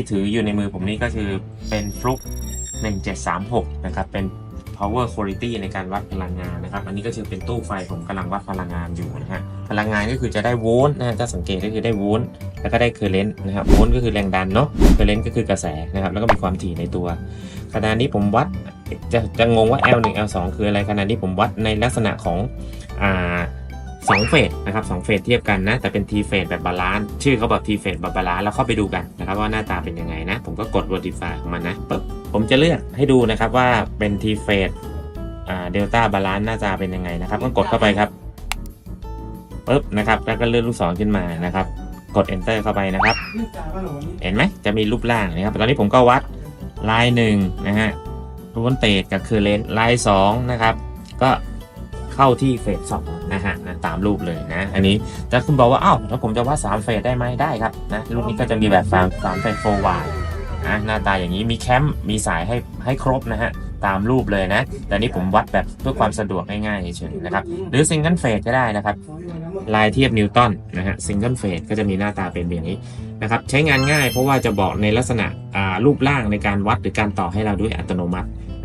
ที่ถืออยู่ในมือผมนี่ก็คือเป็นฟลุก1736 นะครับ เป็น power quality ในการวัดพลังงานนะครับ อันนี้ก็คือเป็นตู้ไฟผมกำลังวัดพลังงานอยู่นะฮะ พลังงานก็คือจะได้โวลต์นะฮะถ้าสังเกตก็คือได้โวลต์แล้วก็ได้เคอร์เรนต์นะครับ โวลต์ก็คือแรงดันเนาะ เคอร์เรนต์ก็คือกระแสนะครับ แล้วก็มีความถี่ในตัว ขณะนี้ผมวัดจะจะงงว่า L1 L2 คืออะไร ขณะนี้ผมวัดในลักษณะของอ่า สองเฟสนะครับสองเฟสเทียบกันนะ แต่เป็น T เฟสแบบบาลานซ์ชื่อเขาบอก T เฟสแบบบาลานซ์แล้วเข้าไปดูกันนะครับว่าหน้าตาเป็นยังไงนะ ผมก็กด Verify ของมันนะปึ๊บผมจะเลือกให้ดูนะครับว่าเป็น T เฟสอ่าเดลต้าบาลานซ์หน้าตาเป็นยังไงนะครับก็กดเข้าไปครับปึ๊บนะครับแล้วก็เลื่อนลูกศรขึ้นมานะครับ กด enter เข้าไปนะครับ เห็นไหมจะมีรูปร่างนะครับตอนนี้ผมก็วัดลายหนึ่งนะฮะรูนเตจกับเคอเรนต์ลายสองนะครับ ก็เข้าที่เฟสสอง นะฮะตามรูปเลยนะ อันนี้แต่คุณบอกว่าอ้าวถ้าผมจะวัดสามเฟสได้ไหมได้ครับนะรูปนี้ก็จะมีแบบสามสามเฟสโฟวายนะหน้าตาอย่างนี้มีแคมป์มีสายให้ให้ครบนะฮะตามรูปเลยนะ แต่นี่ผมวัดแบบเพื่อความสะดวกง่ายๆเฉยๆนะครับ หรือซิงเกิลเฟสก็ได้นะครับ ลายเทียบนิวตันนะฮะซิงเกิลเฟสก็จะมีหน้าตาเป็นแบบนี้นะครับใช้งานง่ายเพราะว่าจะบอกในลักษณะรูปร่างในการวัดหรือการต่อให้เราด้วยอัตโนมัติ